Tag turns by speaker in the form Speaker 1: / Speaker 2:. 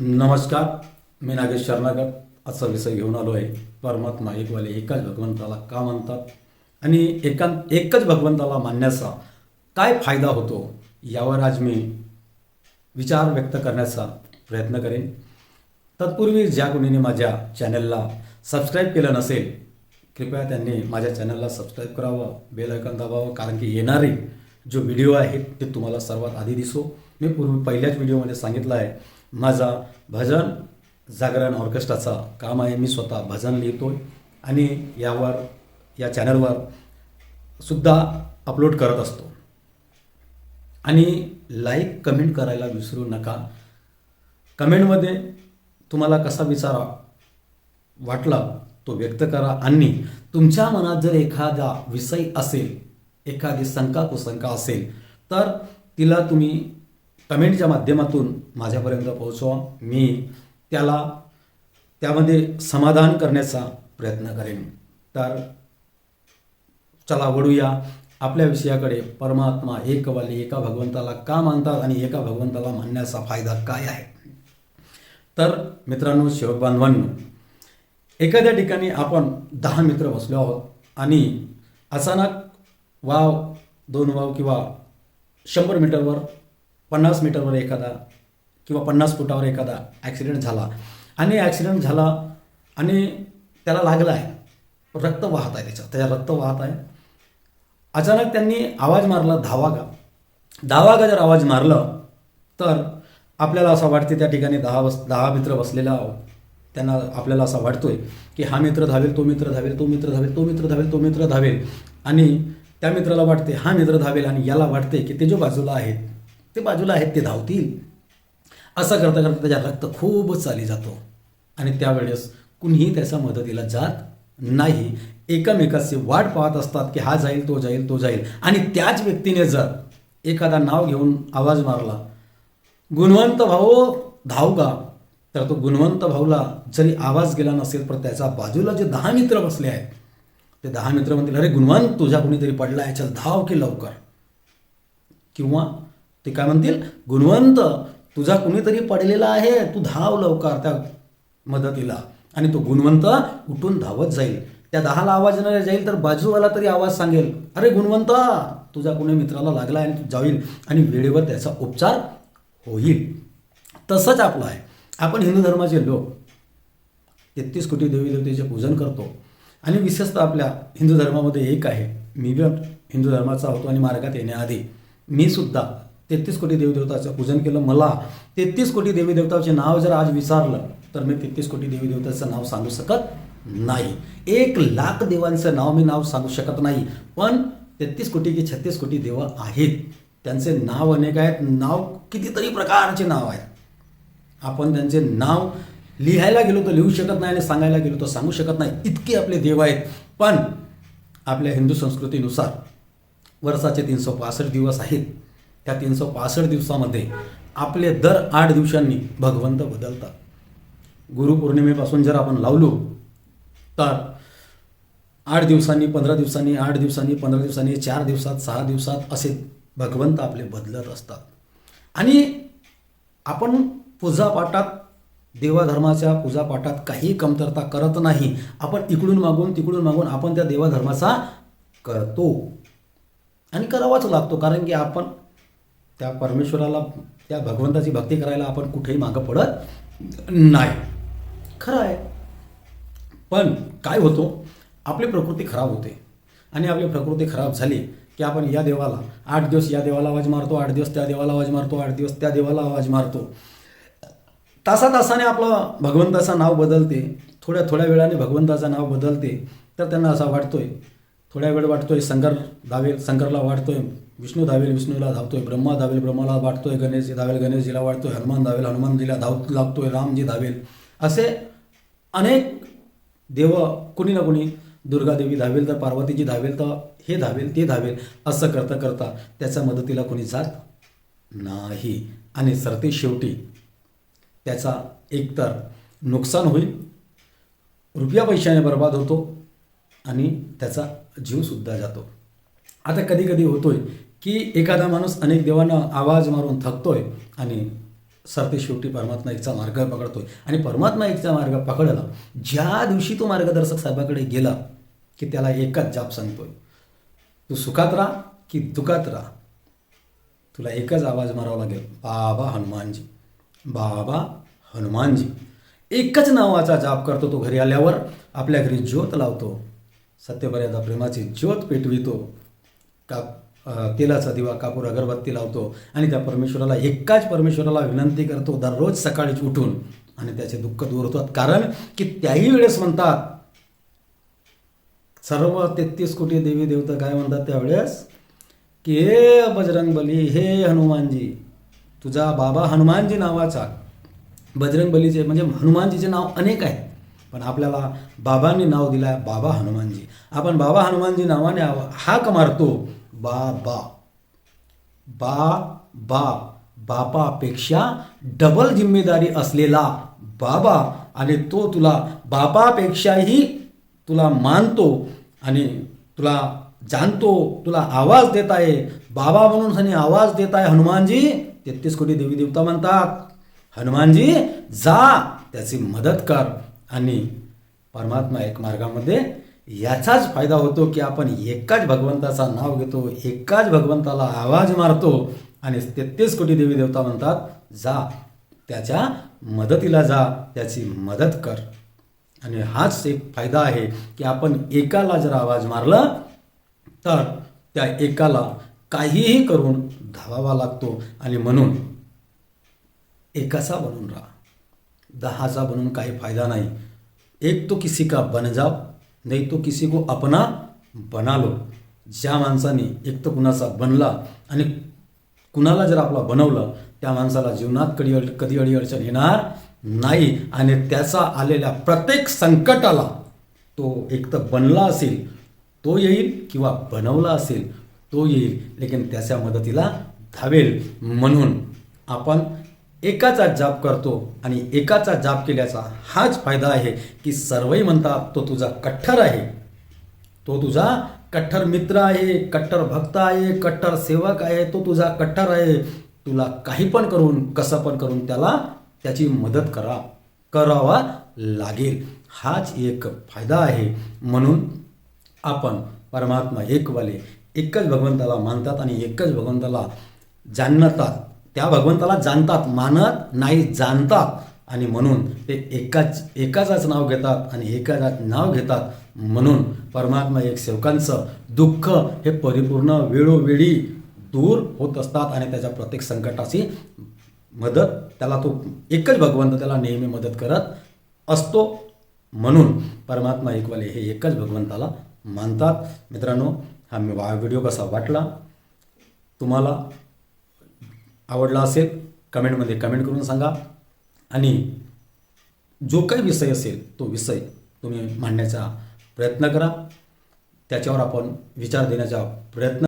Speaker 1: नमस्कार मी नागेश शरणागत. असा विषय घेऊन आलो आहे. परमात्मा एकवाले एकाच भगवंताला का म्हणतात? आणि एका एकच भगवंताला मानण्याचा काय फायदा होतो? यावर आज मी विचार व्यक्त करण्याचा प्रयत्न करेन. तत्पूर्वी ज्या कोणीने माझ्या चॅनलला सबस्क्राईब केलं नसेल कृपया त्यांनी माझ्या चॅनलला सबस्क्राईब करावं बेल आयकॉन दाबावं कारण की येणारे जो व्हिडिओ आहेत ते तुम्हाला सर्वात आधी दिसो. मी पूर्वी पहिल्याच व्हिडिओमध्ये सांगितलं आहे माझा भजन जागरण ऑर्केस्ट्राचा काम आहे. मी स्वतः भजन लिहितो आणि यावर या चॅनलवर सुद्धा अपलोड करत असतो. आणि लाईक कमेंट करायला विसरू नका. कमेंटमध्ये तुम्हाला कसा विचारा वाटला तो व्यक्त करा आणि तुमच्या मनात जर एखादा विषय असेल एखादी शंका कुशंका असेल तर तिला तुम्ही कमेंटच्या माध्यमातून माझ्यापर्यंत पोहोचवा. मी त्याला त्यामध्ये समाधान करण्याचा प्रयत्न करेन. तर चला वळूया. आपल्या विषयाकडे परमात्मा एकवाले एका भगवंताला का मानतात आणि एका भगवंताला मानण्याचा फायदा काय आहे? तर मित्रांनो शिवबांधवांनो एखाद्या ठिकाणी आपण दहा मित्र बसलो आहोत आणि अचानक वाव दोन वाव किंवा शंभर मीटरवर पन्नास मीटरवर एखादा किंवा पन्नास फुटावर एखादा ॲक्सिडेंट झाला. आणि ॲक्सिडेंट झाला आणि त्याला लागला आहे. रक्त वाहत आहे त्याच्यात. त्याच्या रक्त वाहत आहे. अचानक त्यांनी आवाज मारला धावा का? धावा का जर आवाज मारलं तर आपल्याला असं वाटते त्या ठिकाणी दहा बस दहा मित्र बसलेला आहोत. त्यांना आपल्याला असं वाटतोय की हा मित्र धावेल तो मित्र धावेल तो मित्र धावेल तो मित्र धावेल तो मित्र धावेल. आणि त्या मित्राला वाटते हा मित्र धावेल आणि याला वाटते की ते जो बाजूला आहेत ते बाजूला आहेत ते धावतील. असं करता करता त्याच्या रक्त खूप चाली जातो. आणि त्यावेळेस कुणीही त्याच्या मदतीला जात नाही. एकमेकाची वाट पाहत असतात की हा जाईल तो जाईल तो जाईल. आणि त्याच व्यक्तीने जर एखादा नाव घेऊन आवाज मारला गुणवंत भाऊ धाव का तर तो गुणवंत भाऊला जरी आवाज गेला नसेल तर त्याच्या बाजूला जे दहा मित्र बसले आहेत ते दहा मित्र म्हणतील अरे गुणवंत तुझ्या कुणीतरी पडला आहे चल धाव की लवकर. किंवा ते काय म्हणतील? गुणवंत तुझा कुणीतरी पडलेला आहे तू धाव लवकर त्या मदतीला. आणि तो गुणवंत उठून धावत जाईल. त्या दहाला आवाज येणार जाईल तर बाजूवाला तरी आवाज सांगेल अरे गुणवंत तुझा कुणी मित्राला लागला आणि तू जाईल. आणि वेळेवर त्याचा उपचार होईल. तसंच आपलं आहे. आपण हिंदू धर्माचे लोक. तेहतीस कोटी देवी देवतेचे पूजन करतो. आणि विशेषतः आपल्या हिंदू धर्मामध्ये एक आहे. मी पण हिंदू धर्माचा होतो आणि मार्गात येण्याआधी मी सुद्धा तेहतीस कोटी देवीदेवताचं पूजन केलं. मला तेहतीस कोटी देवीदेवताचे नाव जर आज विचारलं तर मी तेहतीस कोटी देवीदेवताचं नाव सांगू शकत नाही. एक लाख देवांचं नाव मी नाव सांगू शकत नाही पण तेहतीस कोटी की छत्तीस कोटी देव आहेत. त्यांचे नाव अनेक आहेत. नाव कितीतरी प्रकारचे नाव आहेत. आपण त्यांचे नाव लिहायला गेलो तर लिहू शकत नाही आणि सांगायला गेलो तर सांगू शकत नाही. इतके आपले देव आहेत. पण आपल्या हिंदू संस्कृतीनुसार वर्षाचे तीनशे पासष्ट दिवस आहेत. त्या तीनशे पासष्ट दिवसामध्ये आपले दर आठ दिवसांनी भगवंत बदलतात. गुरुपौर्णिमेपासून जर आपण लावलो तर आठ दिवसांनी पंधरा दिवसांनी आठ दिवसांनी पंधरा दिवसांनी चार दिवसात सहा दिवसात असे भगवंत आपले बदलत असतात. आणि आपण पूजापाठात देवाधर्माच्या पूजापाठात काही कमतरता करत नाही. आपण इकडून मागून तिकडून मागून आपण त्या देवाधर्माचा करतो. आणि करावाच लागतो कारण की आपण त्या परमेश्वराला त्या भगवंताची भक्ती करायला आपण कुठेही मागं पडत नाही. खरं आहे. पण काय होतो? आपली प्रकृती खराब होते. आणि आपली प्रकृती खराब झाली की आपण या देवाला आठ दिवस या देवाला आवाज मारतो आठ दिवस त्या देवाला आवाज मारतो आठ दिवस त्या देवाला आवाज मारतो. तासा तासाने आपलं भगवंताचं नाव बदलते. थोड्या थोड्या वेळाने भगवंताचं नाव बदलते. तर त्यांना असा वाटतोय. थोड्या वेळ वाटतोय शंकर धावेल शंकरला वाटतोय. विष्णू धावेल विष्णूला धावतोय ब्रह्मा धावेल ब्रह्माला वाटतोय गणेश धावेल गणेशजीला वाटतोय हनुमान धावेल हनुमानजीला धाव लागतोय रामजी धावेल. असे अनेक देव कुणी ना कुणी दुर्गादेवी धावेल तर पार्वतीजी धावेल तर हे धावेल ते धावेल असं करता करता त्याच्या मदतीला कोणी जात नाही. आणि सरते शेवटी त्याचा एकतर नुकसान होईल रुपया पैशाने बर्बाद होतो आणि त्याचा जीवसुद्धा जातो. आता कधी कधी होतोय की एखादा माणूस अनेक देवांना आवाज मारून थकतोय आणि सरते शेवटी परमात्मा एकचा मार्ग पकडतोय. आणि परमात्मा एकचा मार्ग पकडला ज्या दिवशी तो मार्गदर्शक साहेबाकडे गेला की त्याला एकच जाप सांगतोय. तू सुखात राहा की दुखात राहा. तुला एकच आवाज मारावा लागेल बाबा हनुमानजी बाबा हनुमानजी. एकच नावाचा जाप करतो तो घरी आल्यावर आपल्या घरी ज्योत लावतो. सत्यपर्यादा प्रेमाची ज्योत पेटवितो. का तेलाचा दिवा कापूर अगरबत्ती लावतो आणि त्या परमेश्वराला एकाच परमेश्वराला विनंती करतो दररोज सकाळीच उठून. आणि त्याचे दुःख दूर होतात. कारण की त्याही वेळेस म्हणतात सर्व तेहतीस कोटी देवी देवता काय म्हणतात त्यावेळेस? की हे बजरंग बली हे हनुमानजी तुझा बाबा हनुमानजी नावाचा. बजरंग बलीचे म्हणजे हनुमानजीचे नाव अनेक आहेत. पण आपल्याला बाबांनी नाव दिलं आहे बाबा हनुमानजी. आपण बाबा हनुमानजी नावाने हाक मारतो. बाबा. बा बा बापापेक्षा डबल जिम्मेदारी असलेला बाबा आणि तो तुला बापापेक्षाही तुला मानतो आणि तुला जाणतो तुला आवाज देत आहे. बाबा म्हणून त्यांनी आवाज देत आहे हनुमानजी. तेहतीस कोटी देवी देवता म्हणतात. हनुमानजी जा त्याची मदत कर. आणि परमात्मा एक मार्गामध्ये याचाच फायदा होतो की आपण एकाच भगवंताचा नाव घेतो एकाच भगवंताला आवाज मारतो आणि तेहतीस कोटी देवी देवता म्हणतात जा त्याच्या मदतीला जा त्याची मदत कर. आणि हाच एक फायदा आहे की आपण एकाला जर आवाज मारला तर त्या एकाला काहीही करून धावावा लागतो आणि म्हणून एकाचा बनून राहा. दहाचा बनून काही फायदा नाही. एक तो किसी का बन जाओ नाही तो किसी को अपना बना लो. ज्या माणसाने एक तर कुणाचा बनला आणि कुणाला जर आपला बनवलं त्या माणसाला जीवनात कधी अड कधी अडी अडचण येणार नाही. आणि त्याचा आलेल्या प्रत्येक संकटाला तो एक तर बनला असेल तो येईल किंवा बनवला असेल तो येईल लेकिन त्याच्या मदतीला धावेल. म्हणून आपण एकाचा जाप करतो आणि एकाचा जाप केल्याचा हाच फायदा आहे की सर्वही म्हणतात तो तुझा कठ्ठर आहे. तो तुझा कट्टर मित्र आहे कट्टर भक्त आहे कट्टर सेवक आहे तो तुझा कट्टर आहे. तुला काही पण करून कसं पण करून त्याला त्याची मदत करा करावा लागेल. हाच एक फायदा आहे. म्हणून आपण परमात्मा एकवाले एकच भगवंताला मानतात आणि एकच भगवंताला जाणतात. त्या भगवंताला जाणतात मानत नाही जाणतात. आणि म्हणून ते एकाच एकाचाच नाव घेतात आणि एकाचाच नाव घेतात म्हणून परमात्मा एक सेवकांचं दुःख हे परिपूर्ण वेळोवेळी दूर होत असतात आणि त्याच्या प्रत्येक संकटाची मदत त्याला तो एकच भगवंत त्याला नेहमी मदत करत असतो. म्हणून परमात्मा एकवाले हे एकच भगवंताला मानतात. मित्रांनो हा मी वा व्हिडिओ कसा वाटला? तुम्हाला आवडला असेल कमेंटमध्ये कमेंट करून सांगा. आणि जो काही विषय असेल तो विषय तुम्ही मांडण्याचा प्रयत्न करा. त्याच्यावर आपण विचार देण्याचा प्रयत्न